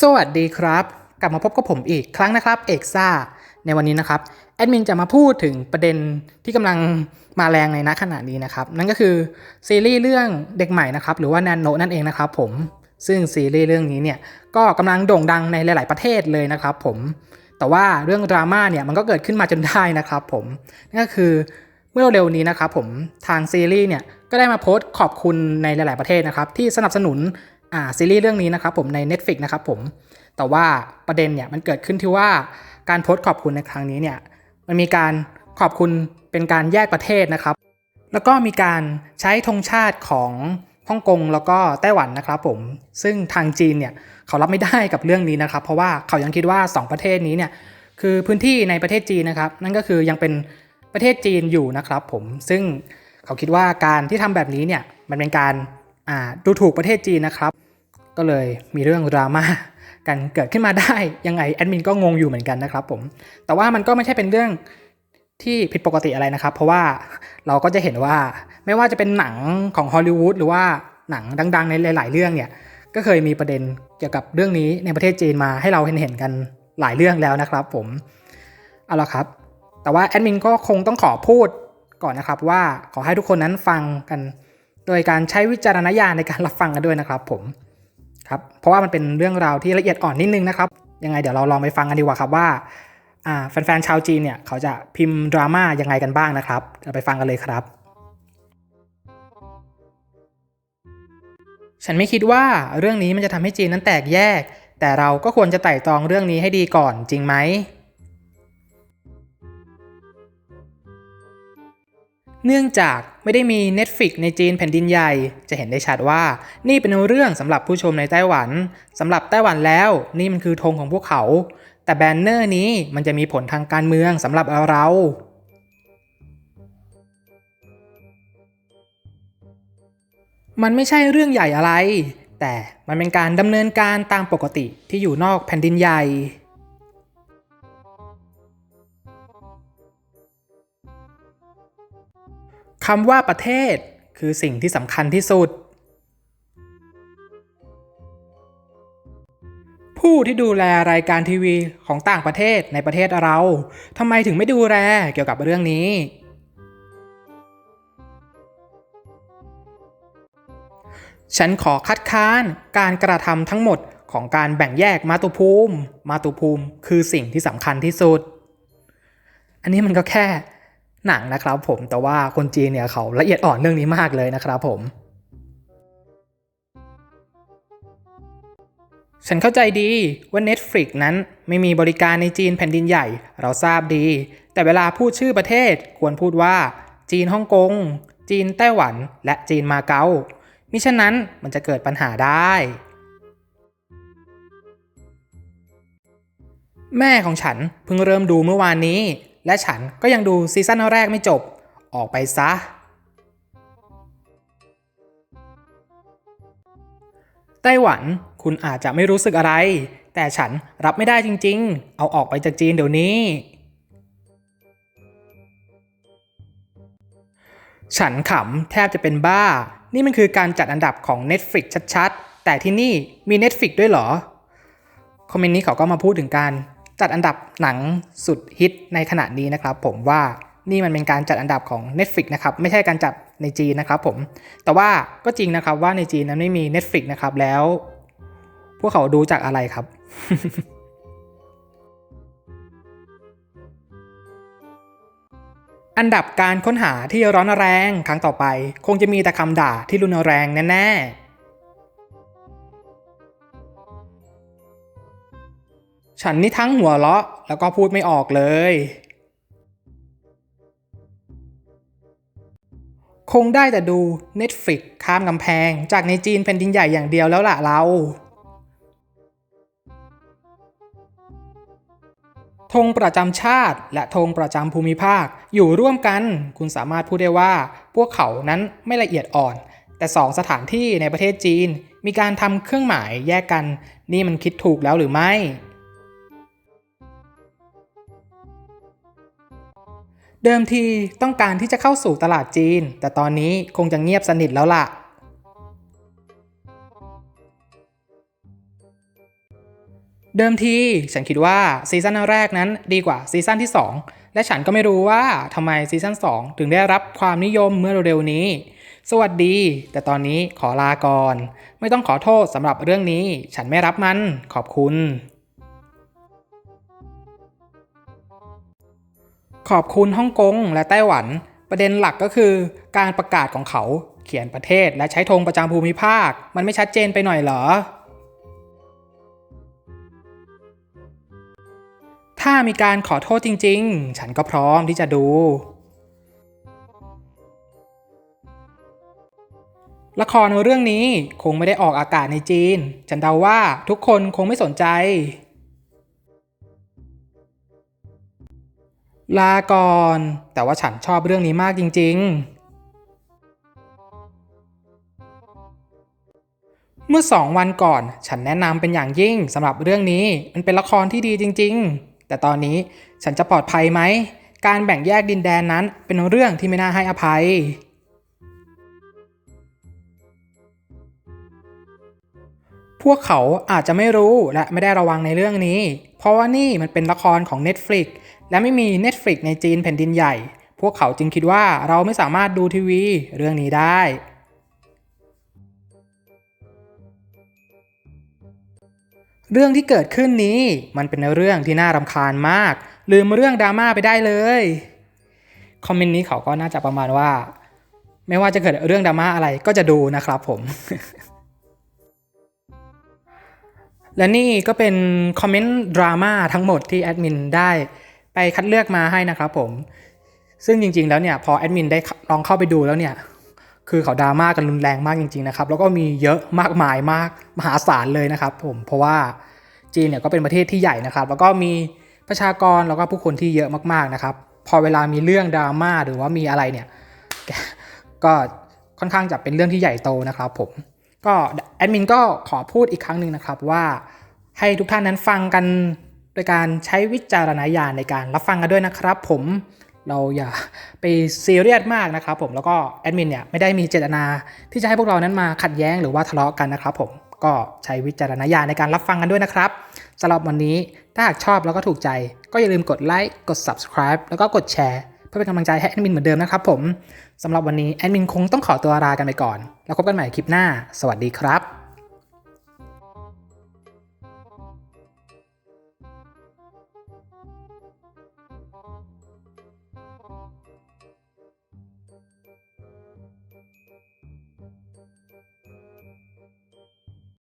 สวัสดีครับ กลับมาพบกับผมอีกครั้งนะครับ เอกซ่า ในวันนี้นะครับ แอดมินจะมาพูดถึงประเด็นที่กำลังมาแรงในณขณะนี้นะครับ นั่นก็คือซีรีส์เรื่องเด็กใหม่นะครับ หรือว่าแนนโนนั่นเองนะครับผมซึ่งซีรีส์เรื่องนี้เนี่ยก็กำลังโด่งดังในหลาย ๆ ประเทศเลยนะครับผมแต่ว่าเรื่องดราม่าเนี่ยมันก็เกิดขึ้นมาจนได้นะครับผมนั่นก็คือเมื่อเร็วๆนี้นะครับผมทางซีรีส์เนี่ยก็ได้มาโพสต์ขอบคุณในหลาย ๆ ประเทศนะครับที่สนับสนุน อ่าซีรีส์เรื่องนี้นะครับผมใน Netflix นะครับผมแต่ว่าประเด็นเนี่ยมันเกิดขึ้นที่ว่าการโพสต์ขอบคุณในครั้งนี้เนี่ยมันมีการขอบคุณเป็นการแยกประเทศนะครับ แล้วก็มีการใช้ธงชาติของฮ่องกงแล้วก็ไต้หวันนะครับผมซึ่งทางจีนเนี่ยเขารับไม่ได้กับเรื่องนี้นะครับ เพราะว่าเขายังคิดว่า 2 ประเทศนี้เนี่ยคือพื้นที่ในประเทศจีนนะครับ นั่นก็คือยังเป็นประเทศจีนอยู่นะครับผมซึ่งเขาคิดว่าการที่ทำแบบนี้เนี่ยมันเป็นการอ่าดูถูกประเทศจีนนะครับ ก็เลยมีเรื่องดราม่ากันเกิดขึ้นมาได้ยังไงแอดมินก็งงอยู่เหมือนกันนะครับผมแต่ว่ามันก็ไม่ใช่เป็นเรื่องที่ผิดปกติอะไรนะครับ เพราะว่าเราก็จะเห็นว่าไม่ว่าจะเป็นหนังของฮอลลีวูดหรือว่าหนังดัง ๆ ในหลาย ๆ เรื่องเนี่ยก็เคยมีประเด็นเกี่ยวกับเรื่องนี้ในประเทศจีนมาให้เราเห็นเห็นๆกันหลายเรื่องแล้วนะครับผมเอาละครับ แต่ว่าแอดมินก็คงต้องขอพูดก่อนนะครับว่าขอให้ทุกคนนั้นฟังกัน โดยการใช้วิจารณญาณในการรับฟังกันด้วยนะครับผม ครับเพราะว่ามันเป็นเรื่องราวที่ละเอียดอ่อนนิดนึงนะครับยังไงเดี๋ยวเราลองไปฟังกันดีกว่าครับว่าแฟนๆชาวจีนเนี่ยเขาจะพิมพ์ดราม่ายังไงกันบ้างนะครับเราไปฟังกันเลยครับ ฉันไม่คิดว่าเรื่องนี้มันจะทำให้จีนนั้นแตกแยก แต่เราก็ควรจะไต่ตรองเรื่องนี้ให้ดีก่อนจริงไหม เนื่องจากไม่ได้มี Netflix ในจีนแผ่นดินใหญ่ จะเห็นได้ชัดว่านี่เป็นเรื่องสำหรับผู้ชมในไต้หวันสำหรับไต้หวันแล้วนี่มันคือธงของพวกเขา แต่แบนเนอร์นี้มันจะมีผลทางการเมืองสำหรับเรามันไม่ใช่เรื่องใหญ่อะไร แต่มันเป็นการดำเนินการตามปกติที่อยู่นอกแผ่นดินใหญ่ คำว่าประเทศคือสิ่งที่สำคัญที่สุด ผู้ที่ดูแลรายการทีวีของต่างประเทศในประเทศเราทำไมถึงไม่ดูแลเกี่ยวกับเรื่องนี้ ฉันขอคัดค้านการกระทำทั้งหมดของการแบ่งแยกมาตุภูมิ มาตุภูมิคือสิ่งที่สำคัญที่สุด อันนี้มันก็แค่ หนังนะครับผมแต่ว่าคนจีนเนี่ยเขาละเอียดอ่อนเรื่องนี้มากเลยนะครับผม ฉันเข้าใจดีว่า Netflix นั้นไม่มีบริการในจีนแผ่นดินใหญ่ เราทราบดี แต่เวลาพูดชื่อประเทศควรพูดว่าจีนฮ่องกง จีนไต้หวัน และจีนมาเก๊ามิฉะนั้นมันจะเกิดปัญหาได้ แม่ของฉันเพิ่งเริ่มดูเมื่อวานนี้ และฉันก็ยังดูซีซั่นแรกไม่จบ ออกไปซะ ไต้หวันคุณอาจจะไม่รู้สึกอะไร แต่ฉันรับไม่ได้จริงๆ เอาออกไปจากจีนเดี๋ยวนี้ ฉันขำแทบจะเป็นบ้า นี่มันคือการจัดอันดับของ Netflix ชัดๆ แต่ที่นี่มี Netflix ด้วยเหรอ คอมเมนต์นี้เขาก็มาพูดถึงการ จัดอันดับหนังสุดฮิตในขณะนี้นะครับ ผมว่านี่มันเป็นการจัดอันดับของ Netflix นะครับ ไม่ใช่การจัดในจีนนะครับผม แต่ว่าก็จริงนะครับว่าในจีนนั้นไม่มี Netflix นะครับ แล้ว พวกเขาดูจากอะไรครับ อันดับการค้นหาที่ร้อนแรงครั้งต่อไป คงจะมีแต่คำด่าที่รุนแรงแน่ๆ ฉันนี่ทั้งหัวเราะแล้วก็พูดไม่ออกเลย คงได้แต่ดู Netflix ข้ามกำแพง จากในจีนแผ่นดินใหญ่อย่างเดียวแล้วล่ะเราธงประจำชาติ และธงประจำภูมิภาค อยู่ร่วมกัน คุณสามารถพูดได้ว่า พวกเขานั้นไม่ละเอียดอ่อน แต่สองสถานที่ในประเทศจีน มีการทำเครื่องหมายแยกกัน นี่มันคิดถูกแล้วหรือไม่ เดิมทีต้องการที่จะเข้าสู่ตลาดจีน แต่ตอนนี้คงจะเงียบสนิทแล้วล่ะ เดิมทีฉันคิดว่าซีซั่นแรกนั้นดีกว่าซีซั่นที่ 2 และฉันก็ไม่รู้ว่าทำไมซีซั่น2 ถึงได้รับความนิยมเมื่อเร็วๆนี้ สวัสดี แต่ตอนนี้ขอลาก่อน ไม่ต้องขอโทษสำหรับเรื่องนี้ ฉันไม่รับมัน ขอบคุณ ขอบคุณฮ่องกงและไต้หวัน ประเด็นหลักก็คือ การประกาศของเขาเขียนประเทศและใช้ธงประจำภูมิภาค มันไม่ชัดเจนไปหน่อยเหรอ ถ้ามีการขอโทษจริง ๆ ฉันก็พร้อมที่จะดู ละครเรื่องนี้คงไม่ได้ออกอากาศในจีน ฉันเดาว่าทุกคนคงไม่สนใจ ลาก่อน แต่ว่าฉันชอบเรื่องนี้มากจริง ๆ เมื่อสองวันก่อน ฉันแนะนำเป็นอย่างยิ่งสำหรับเรื่องนี้ มันเป็นละครที่ดีจริง ๆ แต่ตอนนี้ฉันจะปลอดภัยไหม การแบ่งแยกดินแดนนั้นเป็นเรื่องที่ไม่น่าให้อภัย พวกเขาอาจจะไม่รู้และไม่ได้ระวังในเรื่องนี้ เพราะว่านี่มันเป็นละครของ Netflix และไม่มี Netflix ในจีนแผ่นดินใหญ่ พวกเขาจึงคิดว่าเราไม่สามารถดูทีวีเรื่องนี้ได้เรื่องที่เกิดขึ้นนี้มันเป็นเรื่องที่น่ารำคาญมาก ลืมเรื่องดราม่าไปได้เลย คอมเมนต์นี้เขาก็น่าจะประมาณว่า ไม่ว่าจะเกิดเรื่องดราม่าอะไรก็จะดูนะครับผม และนี่ก็เป็นคอมเมนต์ดราม่าทั้งหมดที่แอดมินได้ไปคัดเลือกมาให้นะครับผม ซึ่งจริงๆแล้วเนี่ยพอแอดมินได้ลองเข้าไปดูแล้วเนี่ยคือเขาดราม่ากันรุนแรงมากจริงๆนะครับแล้วก็มีเยอะมากมายมากมหาศาลเลยนะครับผมเพราะว่าจีนเนี่ยก็เป็นประเทศที่ใหญ่นะครับ แล้วก็มีประชากรแล้วก็ผู้คนที่เยอะมากๆนะครับ พอเวลามีเรื่องดราม่าหรือว่ามีอะไรเนี่ยก็ค่อนข้างจะเป็นเรื่องที่ใหญ่โตนะครับผม ก็แอดมินก็ขอพูดอีกครั้งหนึ่งนะครับว่าให้ทุกท่านนั้นฟังกันโดยการใช้วิจารณญาณในการรับฟังกันด้วยนะครับ ผมเราอย่าไปซีเรียสมากนะครับผมแล้วก็แอดมินเนี่ยไม่ได้มีเจตนาที่จะให้พวกเรานั้นมาขัดแย้งหรือว่าทะเลาะกันนะครับผมก็ใช้วิจารณญาณในการรับฟังกันด้วยนะครับสำหรับวันนี้ถ้าหากชอบแล้วก็ถูกใจ ก็อย่าลืมกดไลค์กด subscribe แล้วก็กดแชร์ พื่อเป็นกำลังใจให้แอดมินเหมือนเดิมนะครับผมสำหรับวันนี้แอดมินคงต้องขอตัวลากันไปก่อน แล้วพบกันใหม่คลิปหน้า สวัสดีครับ